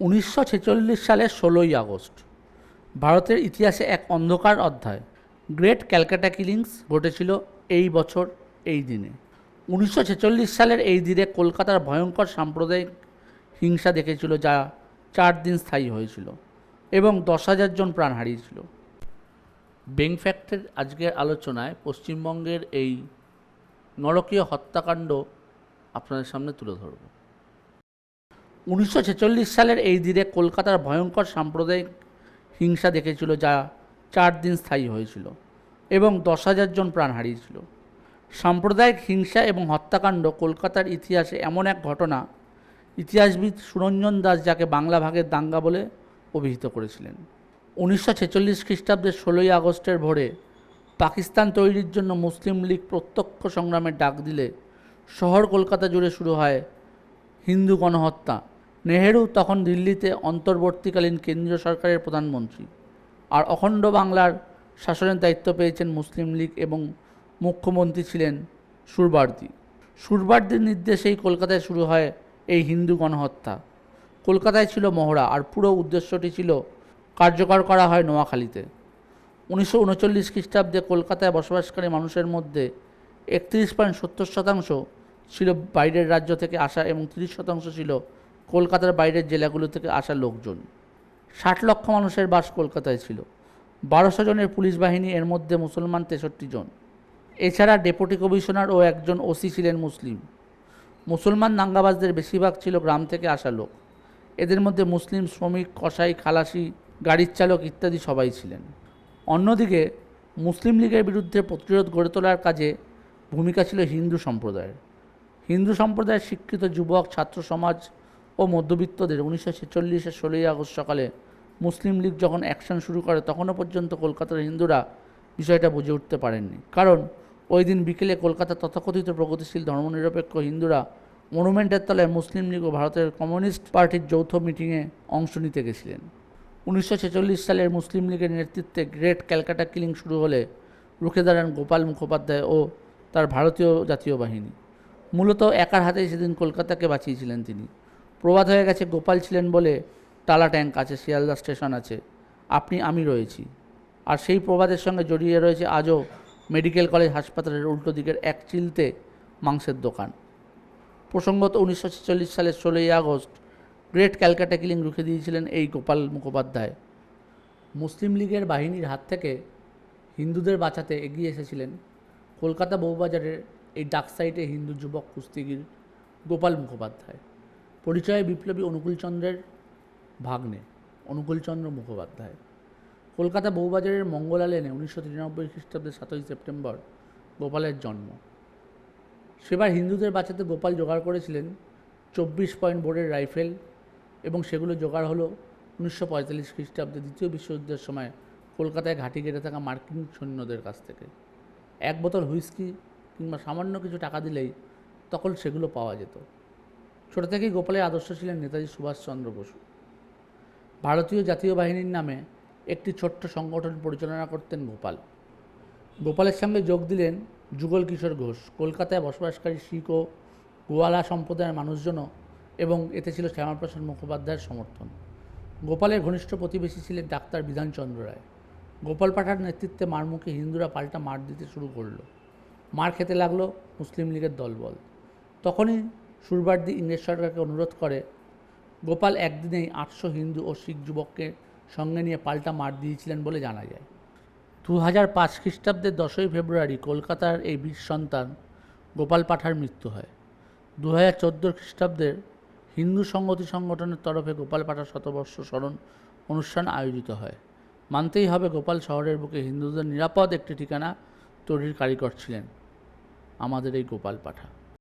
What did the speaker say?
উনিশশো ছেচল্লিশ সালের ষোলোই আগস্ট। ভারতের ইতিহাসে এক অন্ধকার অধ্যায়। গ্রেট ক্যালকাটা কিলিংস ঘটেছিল এই বছর, এই দিনে। উনিশশো ছেচল্লিশ সালের এই দিনে কলকাতার ভয়ঙ্কর সাম্প্রদায়িক হিংসা দেখেছিল যা চার দিন স্থায়ী হয়েছিল এবং দশ হাজার জন প্রাণ হারিয়েছিল। বেং ফ্যাক্টের আজকের আলোচনায় পশ্চিমবঙ্গের এই নরকীয় হত্যাকাণ্ড আপনাদের সামনে তুলে ধরব। উনিশশো ছেচল্লিশ সালের এই দিনে কলকাতার ভয়ঙ্কর সাম্প্রদায়িক হিংসা দেখেছিল যা চার দিন স্থায়ী হয়েছিল এবং দশ হাজার জন প্রাণ হারিয়েছিল। সাম্প্রদায়িক হিংসা এবং হত্যাকাণ্ড কলকাতার ইতিহাসে এমন এক ঘটনা ইতিহাসবিদ সুরঞ্জন দাস যাকে বাংলা ভাগের দাঙ্গা বলে অভিহিত করেছিলেন। উনিশশো ছেচল্লিশ খ্রিস্টাব্দের ষোলোই আগস্টের ভোরে পাকিস্তান তৈরির জন্য মুসলিম লীগ প্রত্যক্ষ সংগ্রামের ডাক দিলে শহর কলকাতা জুড়ে শুরু হয় হিন্দু গণহত্যা। নেহেরু তখন দিল্লিতে অন্তর্বর্তীকালীন কেন্দ্রীয় সরকারের প্রধানমন্ত্রী। আর অখণ্ড বাংলার শাসনের দায়িত্ব পেয়েছেন মুসলিম লীগ এবং মুখ্যমন্ত্রী ছিলেন সুরবার্দি। সুরবার্দির নির্দেশেই কলকাতায় শুরু হয় এই হিন্দু গণহত্যা। কলকাতায় ছিল মহড়া আর পুরো উদ্দেশ্যটি ছিল কার্যকর করা হয় নোয়াখালীতে। উনিশশো উনচল্লিশ খ্রিস্টাব্দে কলকাতায় বসবাসকারী মানুষের মধ্যে একত্রিশ পয়েন্ট সত্তর শতাংশ ছিল বাইরের রাজ্য থেকে আসা এবং তিরিশ শতাংশ ছিল কলকাতার বাইরের জেলাগুলো থেকে আসা লোকজন। ষাট লক্ষ মানুষের বাস কলকাতায় ছিল। বারোশো জনের পুলিশ বাহিনী, এর মধ্যে মুসলমান তেষট্টি জন। এছাড়া ডেপুটি কমিশনার ও একজন ওসি ছিলেন মুসলিম। মুসলমান দাঙ্গাবাজদের বেশিরভাগ ছিল গ্রাম থেকে আসা লোক। এদের মধ্যে মুসলিম শ্রমিক, কসাই, খালাসি, গাড়ির চালক ইত্যাদি সবাই ছিলেন। অন্যদিকে মুসলিম লীগের বিরুদ্ধে প্রতিরোধ গড়ে তোলার কাজে ভূমিকা ছিল হিন্দু সম্প্রদায়ের। হিন্দু সম্প্রদায়ের শিক্ষিত যুবক, ছাত্র সমাজ ও মধ্যবিত্তদের উনিশশো ছেচল্লিশের ষোলোই আগস্ট সকালে মুসলিম লীগ যখন অ্যাকশন শুরু করে, তখনও পর্যন্ত কলকাতার হিন্দুরা বিষয়টা বুঝে উঠতে পারেননি। কারণ ওই দিন বিকেলে কলকাতার তথাকথিত প্রগতিশীল ধর্মনিরপেক্ষ হিন্দুরা মনুমেন্টের তলায় মুসলিম লীগ ও ভারতের কমিউনিস্ট পার্টির যৌথ মিটিংয়ে অংশ নিতে গেছিলেন। উনিশশো ছেচল্লিশ সালের মুসলিম লীগের নেতৃত্বে গ্রেট ক্যালকাটা কিলিং শুরু হলে রুখে দাঁড়ান গোপাল মুখোপাধ্যায় ও তার ভারতীয় জাতীয় বাহিনী। মূলত একার হাতেই সেদিন কলকাতাকে বাঁচিয়েছিলেন তিনি। প্রবাদ হয়ে গেছে, গোপাল ছিলেন বলে টালা ট্যাঙ্ক আছে, শিয়ালদা স্টেশন আছে। আপনি, আমি রয়েছি। আর সেই প্রবাদের সঙ্গে জড়িয়ে রয়েছে আজও মেডিকেল কলেজ হাসপাতালের উল্টো দিকের এক চিলতে মাংসের দোকান। প্রসঙ্গত উনিশশো ছেচল্লিশ সালের ষোলোই আগস্ট গ্রেট ক্যালকাটা কিলিং রুখে দিয়েছিলেন এই গোপাল মুখোপাধ্যায়। মুসলিম লীগের বাহিনীর হাত থেকে হিন্দুদের বাঁচাতে এগিয়ে এসেছিলেন কলকাতা বউবাজারের এই ডাক সাইটে হিন্দু যুবক কুস্তিগির গোপাল মুখোপাধ্যায়। পরিচয়ে বিপ্লবী অনুকূলচন্দ্রের ভাগ্নে অনুকূলচন্দ্র মুখোপাধ্যায়। কলকাতা বউবাজারের মঙ্গলা লেনে উনিশশো তিরানব্বই খ্রিস্টাব্দের সাতই সেপ্টেম্বর গোপালের জন্ম। সেবার হিন্দুদের বাঁচাতে গোপাল জোগাড় করেছিলেন চব্বিশ পয়েন্ট বোর্ডের রাইফেল এবং সেগুলো জোগাড় হলো উনিশশো পঁয়তাল্লিশ খ্রিস্টাব্দে দ্বিতীয় বিশ্বযুদ্ধের সময় কলকাতায় ঘাঁটি গেড়ে থাকা মার্কিন সৈন্যদের কাছ থেকে। এক বোতল হুইস্কি কিংবা সামান্য কিছু টাকা দিলেই তখন সেগুলো পাওয়া যেত। ছোট থেকেই গোপালের আদর্শ ছিলেন নেতাজি সুভাষচন্দ্র বসু। ভারতীয় জাতীয় বাহিনীর নামে একটি ছোট্ট সংগঠন পরিচালনা করতেন গোপাল। গোপালের সঙ্গে যোগ দিলেন যুগল কিশোর ঘোষ। কলকাতায় বসবাসকারী শিখ ও গোয়ালা সম্প্রদায়ের মানুষজনও এবং এতে ছিল শ্যামাপ্রসাদ মুখোপাধ্যায়ের সমর্থন। গোপালের ঘনিষ্ঠ প্রতিবেশী ছিলেন ডাক্তার বিধানচন্দ্র রায়। গোপাল পাঠার নেতৃত্বে মারমুখী হিন্দুরা পাল্টা মার দিতে শুরু করল। মার খেতে লাগল মুসলিম লীগের দলবল। তখনই সুরবার্দি ইংরেজ সরকারকে অনুরোধ করে, গোপাল একদিনেই আটশো হিন্দু ও শিখ যুবককে সঙ্গে নিয়ে পাল্টা মার দিয়েছিলেন বলে জানা যায়। দু হাজার পাঁচ খ্রিস্টাব্দের দশই ফেব্রুয়ারি কলকাতার এই বীর সন্তান গোপাল পাঠার মৃত্যু হয়। দু হাজার চোদ্দ খ্রিস্টাব্দের হিন্দু সংগতি সংগঠনের তরফে গোপাল পাঠার শতবর্ষ স্মরণ অনুষ্ঠান আয়োজিত হয়। মানতেই হবে গোপাল শহরের বুকে হিন্দুদের নিরাপদ একটি ঠিকানা তৈরির কারিগর ছিলেন আমাদের এই গোপাল পাঠা।